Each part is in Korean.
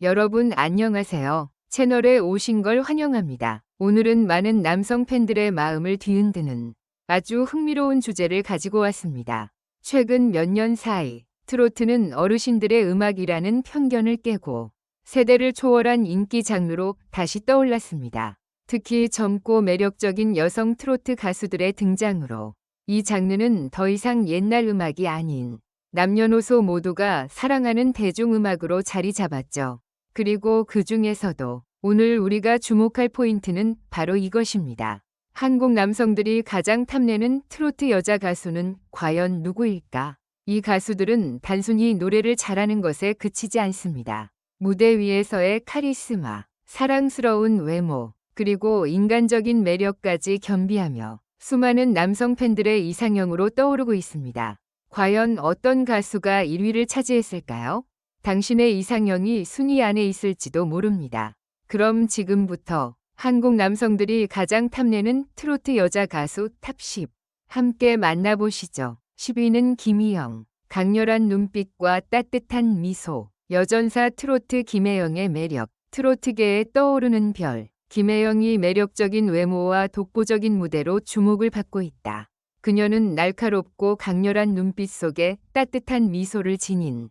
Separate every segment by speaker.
Speaker 1: 여러분 안녕하세요. 채널에 오신 걸 환영합니다. 오늘은 많은 남성 팬들의 마음을 뒤흔드는 아주 흥미로운 주제를 가지고 왔습니다. 최근 몇 년 사이 트로트는 어르신들의 음악이라는 편견을 깨고 세대를 초월한 인기 장르로 다시 떠올랐습니다. 특히 젊고 매력적인 여성 트로트 가수들의 등장으로 이 장르는 더 이상 옛날 음악이 아닌 남녀노소 모두가 사랑하는 대중음악으로 자리 잡았죠. 그리고 그 중에서도 오늘 우리가 주목할 포인트는 바로 이것입니다. 한국 남성들이 가장 탐내는 트로트 여자 가수는 과연 누구일까? 이 가수들은 단순히 노래를 잘하는 것에 그치지 않습니다. 무대 위에서의 카리스마, 사랑스러운 외모, 그리고 인간적인 매력까지 겸비하며 수많은 남성 팬들의 이상형으로 떠오르고 있습니다. 과연 어떤 가수가 1위를 차지했을까요? 당신의 이상형이 순위 안에 있을지도 모릅니다. 그럼 지금부터 한국 남성들이 가장 탐내는 트로트 여자 가수 탑10 함께 만나보시죠. 10위는 김희영. 강렬한 눈빛과 따뜻한 미소. 여전사 트로트 김혜영의 매력. 트로트계에 떠오르는 별. 김혜영이 매력적인 외모와 독보적인 무대로 주목을 받고 있다. 그녀는 날카롭고 강렬한 눈빛 속에 따뜻한 미소를 지닌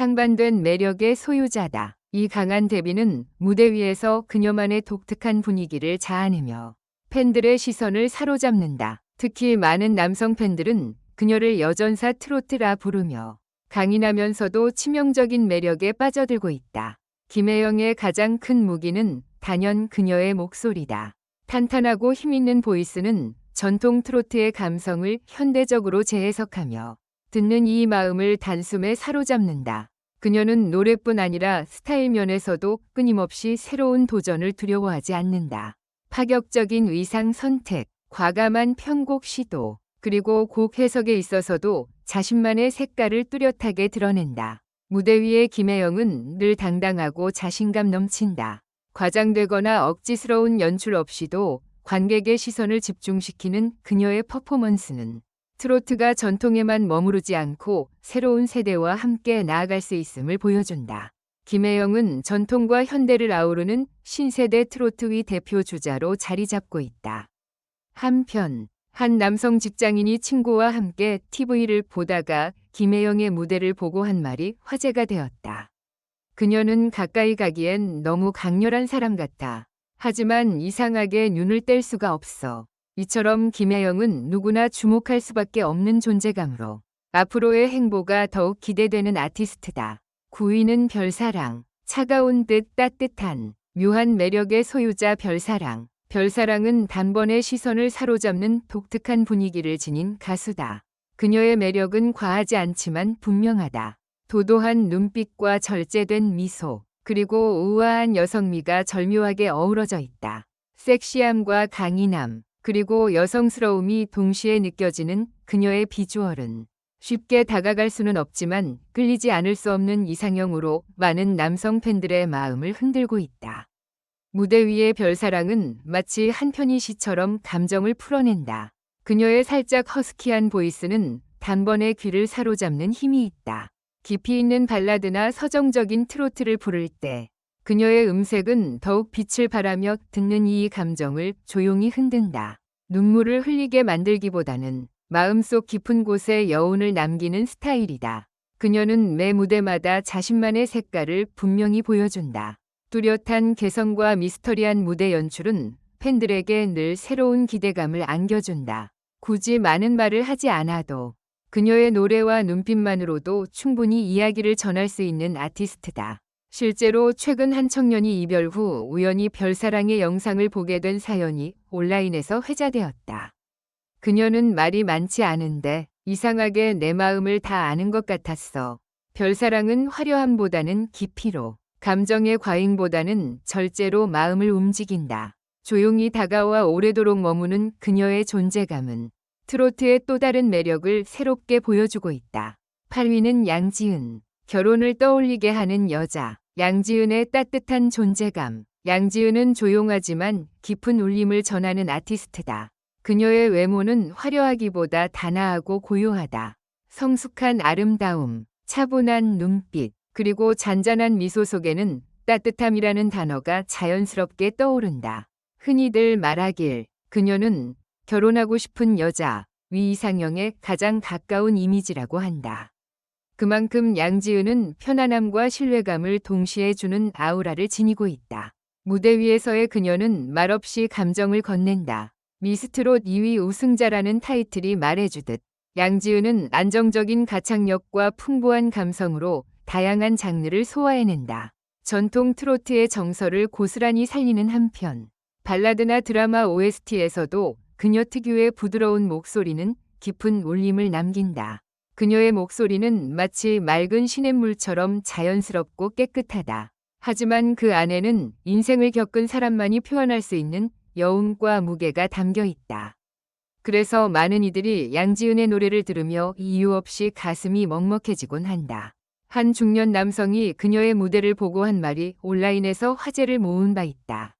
Speaker 1: 상반된 매력의 소유자다. 이 강한 데뷔는 무대 위에서 그녀만의 독특한 분위기를 자아내며 팬들의 시선을 사로잡는다. 특히 많은 남성 팬들은 그녀를 여전사 트로트라 부르며 강인하면서도 치명적인 매력에 빠져들고 있다. 김혜영의 가장 큰 무기는 단연 그녀의 목소리다. 탄탄하고 힘있는 보이스는 전통 트로트의 감성을 현대적으로 재해석하며 듣는 이 마음을 단숨에 사로잡는다. 그녀는 노래뿐 아니라 스타일 면에서도 끊임없이 새로운 도전을 두려워하지 않는다. 파격적인 의상 선택, 과감한 편곡 시도, 그리고 곡 해석에 있어서도 자신만의 색깔을 뚜렷하게 드러낸다. 무대 위의 김혜영은 늘 당당하고 자신감 넘친다. 과장되거나 억지스러운 연출 없이도 관객의 시선을 집중시키는 그녀의 퍼포먼스는 트로트가 전통에만 머무르지 않고 새로운 세대와 함께 나아갈 수 있음을 보여준다. 김혜영은 전통과 현대를 아우르는 신세대 트로트 위 대표 주자로 자리 잡고 있다. 한편 한 남성 직장인이 친구와 함께 TV를 보다가 김혜영의 무대를 보고 한 말이 화제가 되었다. 그녀는 가까이 가기엔 너무 강렬한 사람 같아. 하지만 이상하게 눈을 뗄 수가 없어. 이처럼 김혜영은 누구나 주목할 수밖에 없는 존재감으로 앞으로의 행보가 더욱 기대되는 아티스트다. 9위는 별사랑. 차가운 듯 따뜻한 묘한 매력의 소유자 별사랑. 별사랑은 단번에 시선을 사로잡는 독특한 분위기를 지닌 가수다. 그녀의 매력은 과하지 않지만 분명하다. 도도한 눈빛과 절제된 미소, 그리고 우아한 여성미가 절묘하게 어우러져 있다. 섹시함과 강인함, 그리고 여성스러움이 동시에 느껴지는 그녀의 비주얼은 쉽게 다가갈 수는 없지만 끌리지 않을 수 없는 이상형으로 많은 남성 팬들의 마음을 흔들고 있다. 무대 위의 별사랑은 마치 한편의 시처럼 감정을 풀어낸다. 그녀의 살짝 허스키한 보이스는 단번에 귀를 사로잡는 힘이 있다. 깊이 있는 발라드나 서정적인 트로트를 부를 때 그녀의 음색은 더욱 빛을 발하며 듣는 이 감정을 조용히 흔든다. 눈물을 흘리게 만들기보다는 마음속 깊은 곳에 여운을 남기는 스타일이다. 그녀는 매 무대마다 자신만의 색깔을 분명히 보여준다. 뚜렷한 개성과 미스터리한 무대 연출은 팬들에게 늘 새로운 기대감을 안겨준다. 굳이 많은 말을 하지 않아도 그녀의 노래와 눈빛만으로도 충분히 이야기를 전할 수 있는 아티스트다. 실제로 최근 한 청년이 이별 후 우연히 별사랑의 영상을 보게 된 사연이 온라인에서 회자되었다. 그녀는 말이 많지 않은데 이상하게 내 마음을 다 아는 것 같았어. 별사랑은 화려함보다는 깊이로 감정의 과잉보다는 절제로 마음을 움직인다. 조용히 다가와 오래도록 머무는 그녀의 존재감은 트로트의 또 다른 매력을 새롭게 보여주고 있다. 8위는 양지은. 결혼을 떠올리게 하는 여자. 양지은의 따뜻한 존재감. 양지은은 조용하지만 깊은 울림을 전하는 아티스트다. 그녀의 외모는 화려하기보다 단아하고 고요하다. 성숙한 아름다움, 차분한 눈빛, 그리고 잔잔한 미소 속에는 따뜻함이라는 단어가 자연스럽게 떠오른다. 흔히들 말하길 그녀는 결혼하고 싶은 여자 위 이상형에 가장 가까운 이미지라고 한다. 그만큼 양지은은 편안함과 신뢰감을 동시에 주는 아우라를 지니고 있다. 무대 위에서의 그녀는 말없이 감정을 건넨다. 미스트롯 2위 우승자라는 타이틀이 말해주듯 양지은은 안정적인 가창력과 풍부한 감성으로 다양한 장르를 소화해낸다. 전통 트로트의 정서를 고스란히 살리는 한편 발라드나 드라마 OST에서도 그녀 특유의 부드러운 목소리는 깊은 울림을 남긴다. 그녀의 목소리는 마치 맑은 시냇물처럼 자연스럽고 깨끗하다. 하지만 그 안에는 인생을 겪은 사람만이 표현할 수 있는 여운과 무게가 담겨 있다. 그래서 많은 이들이 양지은의 노래를 들으며 이유 없이 가슴이 먹먹해지곤 한다. 한 중년 남성이 그녀의 무대를 보고 한 말이 온라인에서 화제를 모은 바 있다.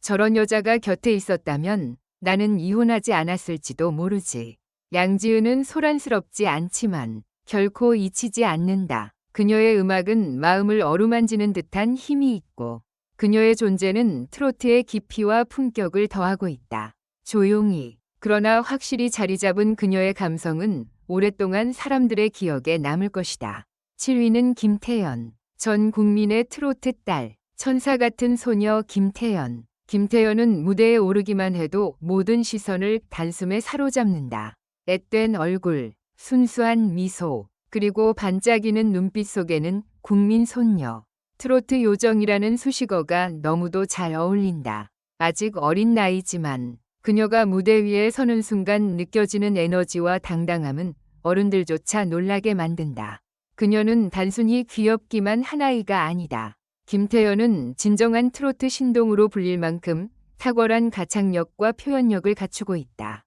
Speaker 1: 저런 여자가 곁에 있었다면 나는 이혼하지 않았을지도 모르지. 양지은은 소란스럽지 않지만 결코 잊히지 않는다. 그녀의 음악은 마음을 어루만지는 듯한 힘이 있고 그녀의 존재는 트로트의 깊이와 품격을 더하고 있다. 조용히 그러나 확실히 자리 잡은 그녀의 감성은 오랫동안 사람들의 기억에 남을 것이다. 7위는 김태연. 전 국민의 트로트 딸, 천사 같은 소녀 김태연. 김태연은 무대에 오르기만 해도 모든 시선을 단숨에 사로잡는다. 앳된 얼굴, 순수한 미소, 그리고 반짝이는 눈빛 속에는 국민 손녀. 트로트 요정이라는 수식어가 너무도 잘 어울린다. 아직 어린 나이지만 그녀가 무대 위에 서는 순간 느껴지는 에너지와 당당함은 어른들조차 놀라게 만든다. 그녀는 단순히 귀엽기만 한 아이가 아니다. 김태연은 진정한 트로트 신동으로 불릴 만큼 탁월한 가창력과 표현력을 갖추고 있다.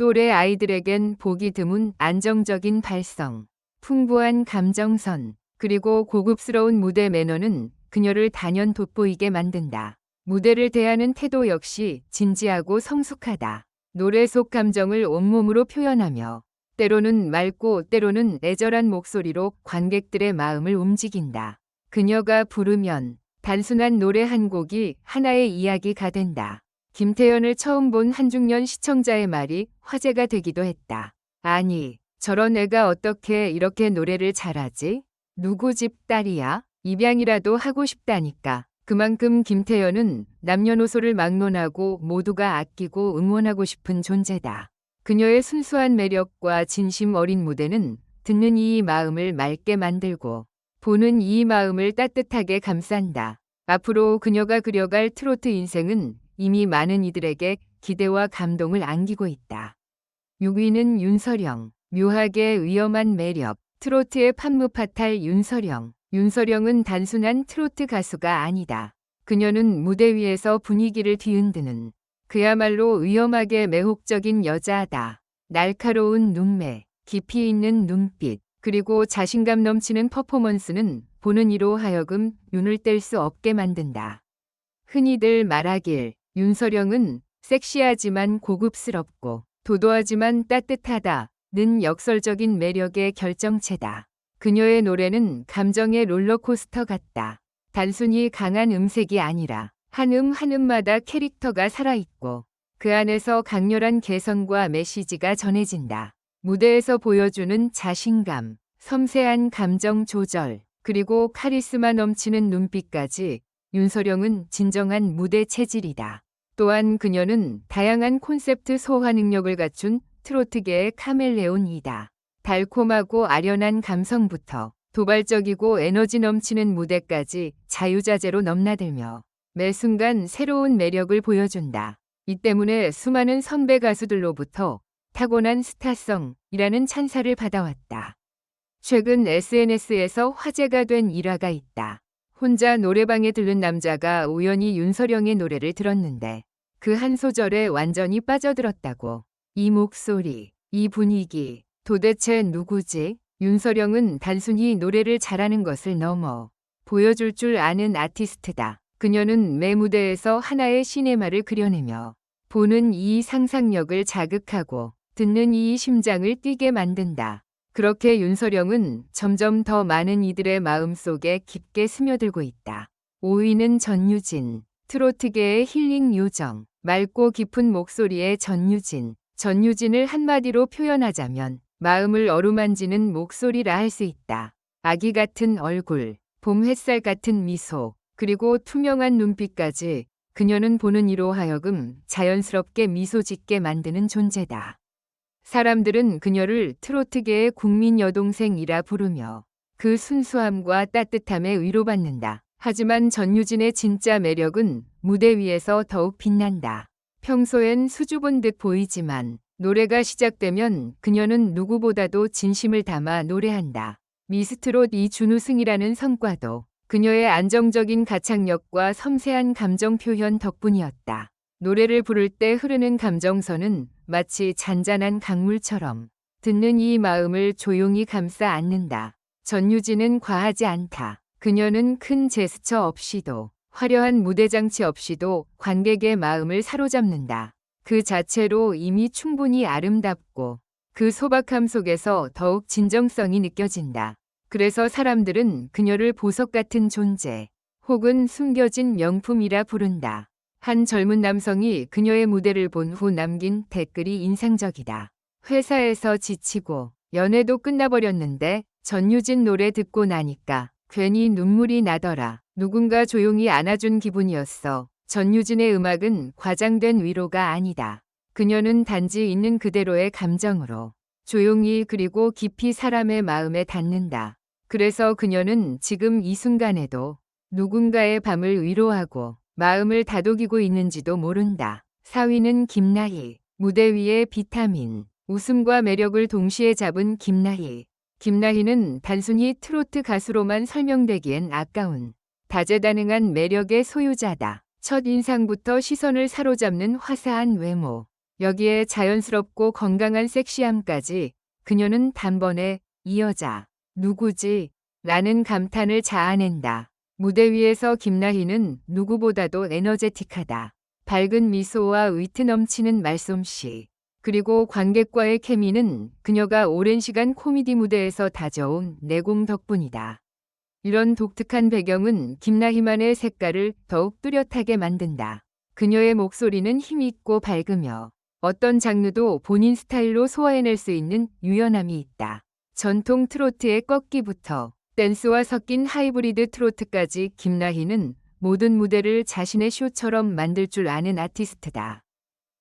Speaker 1: 또래 아이들에겐 보기 드문 안정적인 발성, 풍부한 감정선, 그리고 고급스러운 무대 매너는 그녀를 단연 돋보이게 만든다. 무대를 대하는 태도 역시 진지하고 성숙하다. 노래 속 감정을 온몸으로 표현하며 때로는 맑고 때로는 애절한 목소리로 관객들의 마음을 움직인다. 그녀가 부르면 단순한 노래 한 곡이 하나의 이야기가 된다. 김태연을 처음 본 한중년 시청자의 말이 화제가 되기도 했다. 아니, 저런 애가 어떻게 이렇게 노래를 잘하지? 누구 집 딸이야? 입양이라도 하고 싶다니까. 그만큼 김태연은 남녀노소를 막론하고 모두가 아끼고 응원하고 싶은 존재다. 그녀의 순수한 매력과 진심 어린 무대는 듣는 이 마음을 맑게 만들고 보는 이 마음을 따뜻하게 감싼다. 앞으로 그녀가 그려갈 트로트 인생은 이미 많은 이들에게 기대와 감동을 안기고 있다. 6위는 윤서령, 묘하게 위험한 매력, 트로트의 판무파탈 윤서령. 윤서령은 단순한 트로트 가수가 아니다. 그녀는 무대 위에서 분위기를 뒤흔드는 그야말로 위험하게 매혹적인 여자다. 날카로운 눈매, 깊이 있는 눈빛, 그리고 자신감 넘치는 퍼포먼스는 보는 이로 하여금 눈을 뗄 수 없게 만든다. 흔히들 말하길 윤서령은 섹시하지만 고급스럽고 도도하지만 따뜻하다는 역설적인 매력의 결정체다. 그녀의 노래는 감정의 롤러코스터 같다. 단순히 강한 음색이 아니라 한 음 한 음마다 캐릭터가 살아있고 그 안에서 강렬한 개성과 메시지가 전해진다. 무대에서 보여주는 자신감, 섬세한 감정 조절, 그리고 카리스마 넘치는 눈빛까지 윤서령은 진정한 무대 체질이다. 또한 그녀는 다양한 콘셉트 소화 능력을 갖춘 트로트계의 카멜레온이다. 달콤하고 아련한 감성부터 도발적이고 에너지 넘치는 무대까지 자유자재로 넘나들며 매 순간 새로운 매력을 보여준다. 이 때문에 수많은 선배 가수들로부터 타고난 스타성이라는 찬사를 받아왔다. 최근 SNS에서 화제가 된 일화가 있다. 혼자 노래방에 들른 남자가 우연히 윤서령의 노래를 들었는데 그 한 소절에 완전히 빠져들었다고. 이 목소리, 이 분위기, 도대체 누구지? 윤서령은 단순히 노래를 잘하는 것을 넘어 보여줄 줄 아는 아티스트다. 그녀는 매 무대에서 하나의 시네마를 그려내며 보는 이 상상력을 자극하고 듣는 이 심장을 뛰게 만든다. 그렇게 윤서령은 점점 더 많은 이들의 마음 속에 깊게 스며들고 있다. 5위는 전유진. 트로트계의 힐링 요정. 맑고 깊은 목소리의 전유진. 전유진을 한마디로 표현하자면 마음을 어루만지는 목소리라 할 수 있다. 아기 같은 얼굴, 봄 햇살 같은 미소, 그리고 투명한 눈빛까지 그녀는 보는 이로 하여금 자연스럽게 미소 짓게 만드는 존재다. 사람들은 그녀를 트로트계의 국민 여동생이라 부르며 그 순수함과 따뜻함에 위로받는다. 하지만 전유진의 진짜 매력은 무대 위에서 더욱 빛난다. 평소엔 수줍은 듯 보이지만 노래가 시작되면 그녀는 누구보다도 진심을 담아 노래한다. 미스트롯 이준우승이라는 성과도 그녀의 안정적인 가창력과 섬세한 감정 표현 덕분이었다. 노래를 부를 때 흐르는 감정선은 마치 잔잔한 강물처럼 듣는 이 마음을 조용히 감싸 안는다. 전유진은 과하지 않다. 그녀는 큰 제스처 없이도 화려한 무대 장치 없이도 관객의 마음을 사로잡는다. 그 자체로 이미 충분히 아름답고 그 소박함 속에서 더욱 진정성이 느껴진다. 그래서 사람들은 그녀를 보석 같은 존재 혹은 숨겨진 명품이라 부른다. 한 젊은 남성이 그녀의 무대를 본 후 남긴 댓글이 인상적이다. 회사에서 지치고 연애도 끝나버렸는데 전유진 노래 듣고 나니까 괜히 눈물이 나더라. 누군가 조용히 안아준 기분이었어. 전유진의 음악은 과장된 위로가 아니다. 그녀는 단지 있는 그대로의 감정으로 조용히 그리고 깊이 사람의 마음에 닿는다. 그래서 그녀는 지금 이 순간에도 누군가의 밤을 위로하고 마음을 다독이고 있는지도 모른다. 4위는 김나희. 무대 위의 비타민. 웃음과 매력을 동시에 잡은 김나희. 김나희는 단순히 트로트 가수로만 설명되기엔 아까운 다재다능한 매력의 소유자다. 첫 인상부터 시선을 사로잡는 화사한 외모. 여기에 자연스럽고 건강한 섹시함까지 그녀는 단번에 이 여자 누구지? 라는 감탄을 자아낸다. 무대 위에서 김나희는 누구보다도 에너제틱하다. 밝은 미소와 위트 넘치는 말솜씨. 그리고 관객과의 케미는 그녀가 오랜 시간 코미디 무대에서 다져온 내공 덕분이다. 이런 독특한 배경은 김나희만의 색깔을 더욱 뚜렷하게 만든다. 그녀의 목소리는 힘있고 밝으며 어떤 장르도 본인 스타일로 소화해낼 수 있는 유연함이 있다. 전통 트로트의 꺾기부터 댄스와 섞인 하이브리드 트로트까지 김나희는 모든 무대를 자신의 쇼처럼 만들 줄 아는 아티스트다.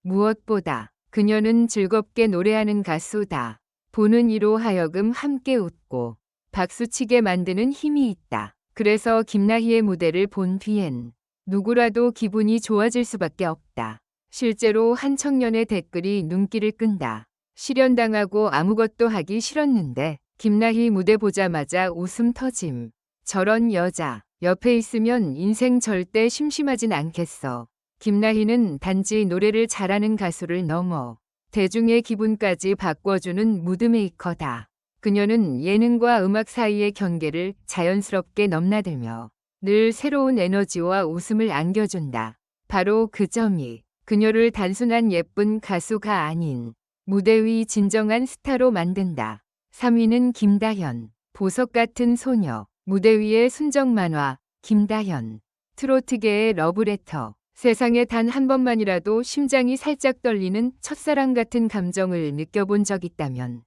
Speaker 1: 무엇보다 그녀는 즐겁게 노래하는 가수다. 보는 이로 하여금 함께 웃고 박수치게 만드는 힘이 있다. 그래서 김나희의 무대를 본 뒤엔 누구라도 기분이 좋아질 수밖에 없다. 실제로 한 청년의 댓글이 눈길을 끈다. 실현당하고 아무것도 하기 싫었는데 김나희 무대 보자마자 웃음 터짐. 저런 여자 옆에 있으면 인생 절대 심심하진 않겠어. 김나희는 단지 노래를 잘하는 가수를 넘어 대중의 기분까지 바꿔주는 무드메이커다. 그녀는 예능과 음악 사이의 경계를 자연스럽게 넘나들며 늘 새로운 에너지와 웃음을 안겨준다. 바로 그 점이 그녀를 단순한 예쁜 가수가 아닌 무대 위 진정한 스타로 만든다. 3위는 김다현. 보석 같은 소녀. 무대 위의 순정 만화. 김다현. 트로트계의 러브레터. 세상에 단 한 번만이라도 심장이 살짝 떨리는 첫사랑 같은 감정을 느껴본 적 있다면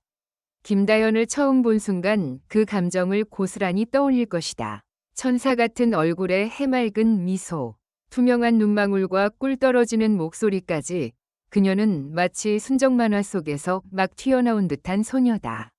Speaker 1: 김다현을 처음 본 순간 그 감정을 고스란히 떠올릴 것이다. 천사 같은 얼굴에 해맑은 미소, 투명한 눈망울과 꿀 떨어지는 목소리까지 그녀는 마치 순정 만화 속에서 막 튀어나온 듯한 소녀다.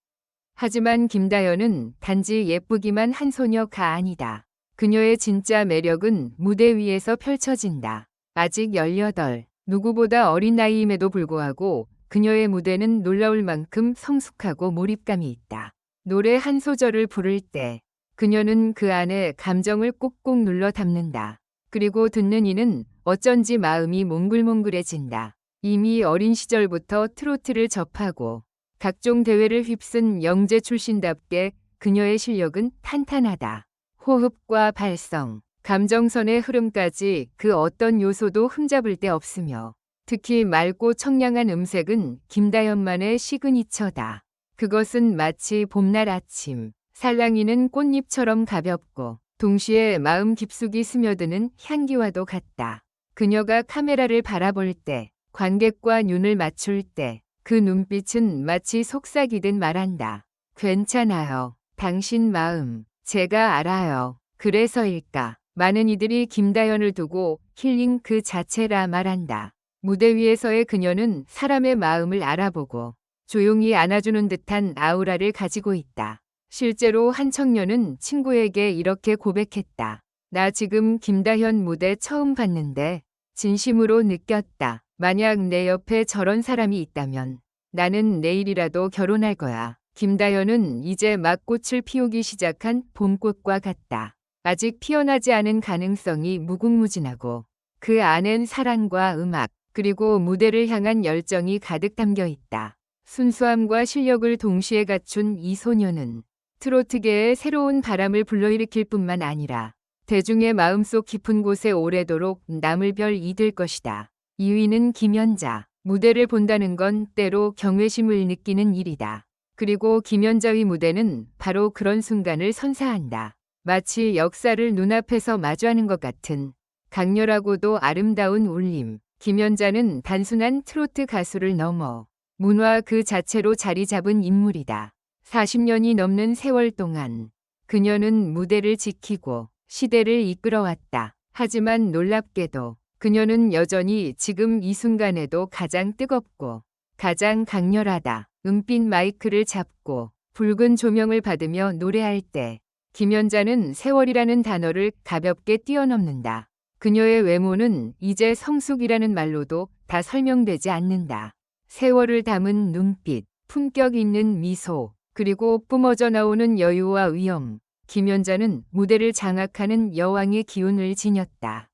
Speaker 1: 하지만 김다현은 단지 예쁘기만 한 소녀가 아니다. 그녀의 진짜 매력은 무대 위에서 펼쳐진다. 아직 18, 누구보다 어린 나이임에도 불구하고 그녀의 무대는 놀라울 만큼 성숙하고 몰입감이 있다. 노래 한 소절을 부를 때 그녀는 그 안에 감정을 꼭꼭 눌러 담는다. 그리고 듣는 이는 어쩐지 마음이 몽글몽글해진다. 이미 어린 시절부터 트로트를 접하고 각종 대회를 휩쓴 영재 출신답게 그녀의 실력은 탄탄하다. 호흡과 발성, 감정선의 흐름까지 그 어떤 요소도 흠잡을 데 없으며 특히 맑고 청량한 음색은 김다연만의 시그니처다. 그것은 마치 봄날 아침, 살랑이는 꽃잎처럼 가볍고 동시에 마음 깊숙이 스며드는 향기와도 같다. 그녀가 카메라를 바라볼 때, 관객과 눈을 맞출 때, 그 눈빛은 마치 속삭이듯 말한다. 괜찮아요. 당신 마음, 제가 알아요. 그래서일까. 많은 이들이 김다연을 두고 힐링 그 자체라 말한다. 무대 위에서의 그녀는 사람의 마음을 알아보고 조용히 안아주는 듯한 아우라를 가지고 있다. 실제로 한 청년은 친구에게 이렇게 고백했다. 나 지금 김다현 무대 처음 봤는데 진심으로 느꼈다. 만약 내 옆에 저런 사람이 있다면 나는 내일이라도 결혼할 거야. 김다현은 이제 막 꽃을 피우기 시작한 봄꽃과 같다. 아직 피어나지 않은 가능성이 무궁무진하고 그 안엔 사랑과 음악 그리고 무대를 향한 열정이 가득 담겨 있다. 순수함과 실력을 동시에 갖춘 이 소녀는 트로트계에 새로운 바람을 불러일으킬 뿐만 아니라 대중의 마음속 깊은 곳에 오래도록 남을 별 이들 것이다. 2위는 김연자. 무대를 본다는 건 때로 경외심을 느끼는 일이다. 그리고 김연자의 무대는 바로 그런 순간을 선사한다. 마치 역사를 눈앞에서 마주하는 것 같은 강렬하고도 아름다운 울림. 김연자는 단순한 트로트 가수를 넘어 문화 그 자체로 자리 잡은 인물이다. 40년이 넘는 세월 동안 그녀는 무대를 지키고 시대를 이끌어왔다. 하지만 놀랍게도 그녀는 여전히 지금 이 순간에도 가장 뜨겁고 가장 강렬하다. 은빛 마이크를 잡고 붉은 조명을 받으며 노래할 때 김연자는 세월이라는 단어를 가볍게 뛰어넘는다. 그녀의 외모는 이제 성숙이라는 말로도 다 설명되지 않는다. 세월을 담은 눈빛, 품격 있는 미소, 그리고 뿜어져 나오는 여유와 위엄. 김연자는 무대를 장악하는 여왕의 기운을 지녔다.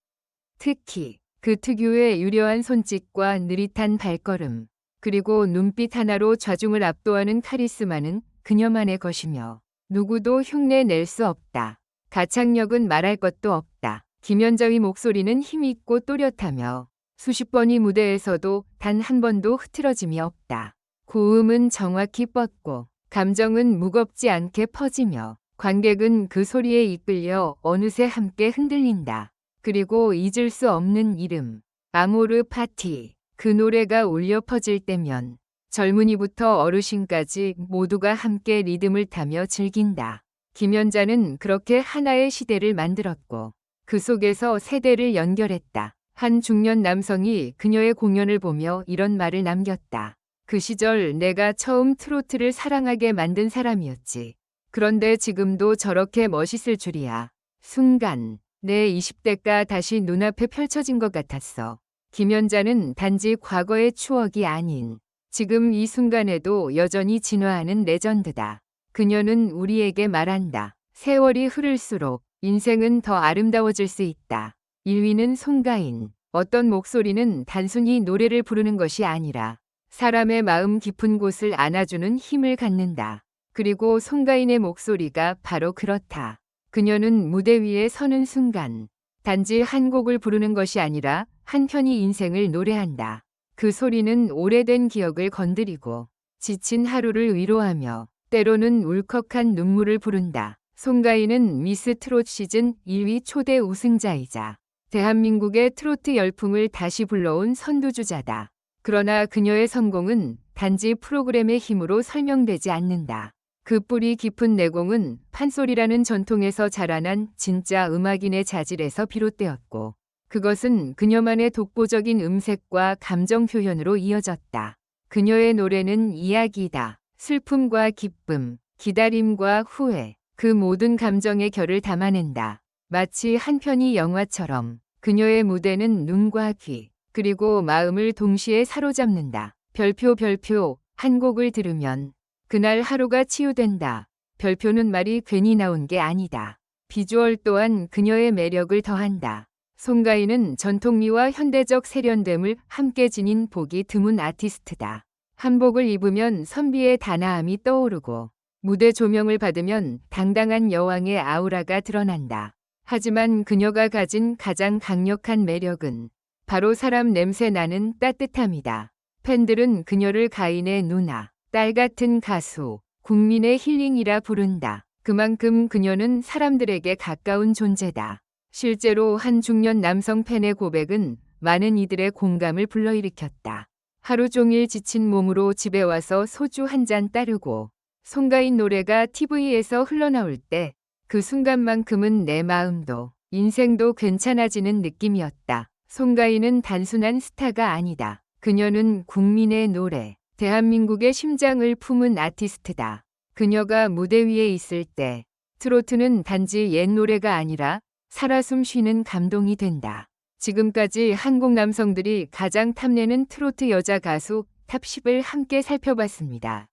Speaker 1: 특히 그 특유의 유려한 손짓과 느릿한 발걸음, 그리고 눈빛 하나로 좌중을 압도하는 카리스마는 그녀만의 것이며 누구도 흉내 낼 수 없다. 가창력은 말할 것도 없다. 김연자의 목소리는 힘있고 또렷하며 수십 번이 무대에서도 단 한 번도 흐트러짐이 없다. 고음은 정확히 뻗고 감정은 무겁지 않게 퍼지며 관객은 그 소리에 이끌려 어느새 함께 흔들린다. 그리고 잊을 수 없는 이름, 아모르 파티. 그 노래가 울려 퍼질 때면 젊은이부터 어르신까지 모두가 함께 리듬을 타며 즐긴다. 김연자는 그렇게 하나의 시대를 만들었고 그 속에서 세대를 연결했다. 한 중년 남성이 그녀의 공연을 보며 이런 말을 남겼다. 그 시절 내가 처음 트로트를 사랑하게 만든 사람이었지. 그런데 지금도 저렇게 멋있을 줄이야. 순간 내 20대가 다시 눈앞에 펼쳐진 것 같았어. 김연자는 단지 과거의 추억이 아닌 지금 이 순간에도 여전히 진화하는 레전드다. 그녀는 우리에게 말한다. 세월이 흐를수록 인생은 더 아름다워질 수 있다. 1위는 송가인. 어떤 목소리는 단순히 노래를 부르는 것이 아니라 사람의 마음 깊은 곳을 안아주는 힘을 갖는다. 그리고 송가인의 목소리가 바로 그렇다. 그녀는 무대 위에 서는 순간 단지 한 곡을 부르는 것이 아니라 한 편의 인생을 노래한다. 그 소리는 오래된 기억을 건드리고 지친 하루를 위로하며 때로는 울컥한 눈물을 부른다. 송가인은 미스 트롯 시즌 1위 초대 우승자이자 대한민국의 트로트 열풍을 다시 불러온 선두주자다. 그러나 그녀의 성공은 단지 프로그램의 힘으로 설명되지 않는다. 그 뿌리 깊은 내공은 판소리라는 전통에서 자라난 진짜 음악인의 자질에서 비롯되었고, 그것은 그녀만의 독보적인 음색과 감정 표현으로 이어졌다. 그녀의 노래는 이야기다. 슬픔과 기쁨, 기다림과 후회, 그 모든 감정의 결을 담아낸다. 마치 한 편의 영화처럼 그녀의 무대는 눈과 귀, 그리고 마음을 동시에 사로잡는다. 별표 별표 한 곡을 들으면 그날 하루가 치유된다. 별표는 말이 괜히 나온 게 아니다. 비주얼 또한 그녀의 매력을 더한다. 송가인은 전통미와 현대적 세련됨을 함께 지닌 보기 드문 아티스트다. 한복을 입으면 선비의 단아함이 떠오르고 무대 조명을 받으면 당당한 여왕의 아우라가 드러난다. 하지만 그녀가 가진 가장 강력한 매력은 바로 사람 냄새 나는 따뜻함이다. 팬들은 그녀를 가인의 누나, 딸 같은 가수, 국민의 힐링이라 부른다. 그만큼 그녀는 사람들에게 가까운 존재다. 실제로 한 중년 남성 팬의 고백은 많은 이들의 공감을 불러일으켰다. 하루 종일 지친 몸으로 집에 와서 소주 한 잔 따르고 송가인 노래가 TV에서 흘러나올 때 그 순간만큼은 내 마음도 인생도 괜찮아지는 느낌이었다. 송가인은 단순한 스타가 아니다. 그녀는 국민의 노래, 대한민국의 심장을 품은 아티스트다. 그녀가 무대 위에 있을 때 트로트는 단지 옛 노래가 아니라 살아 숨 쉬는 감동이 된다. 지금까지 한국 남성들이 가장 탐내는 트로트 여자 가수 탑10을 함께 살펴봤습니다.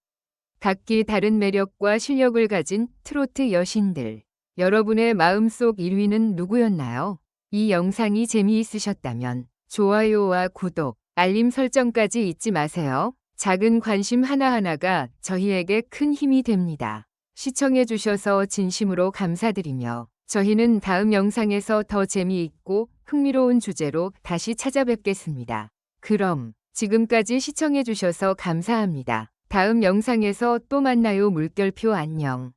Speaker 1: 각기 다른 매력과 실력을 가진 트로트 여신들. 여러분의 마음속 1위는 누구였나요? 이 영상이 재미있으셨다면 좋아요와 구독, 알림 설정까지 잊지 마세요. 작은 관심 하나하나가 저희에게 큰 힘이 됩니다. 시청해 주셔서 진심으로 감사드리며 저희는 다음 영상에서 더 재미있고 흥미로운 주제로 다시 찾아뵙겠습니다. 그럼 지금까지 시청해 주셔서 감사합니다. 다음 영상에서 또 만나요 물결표 안녕.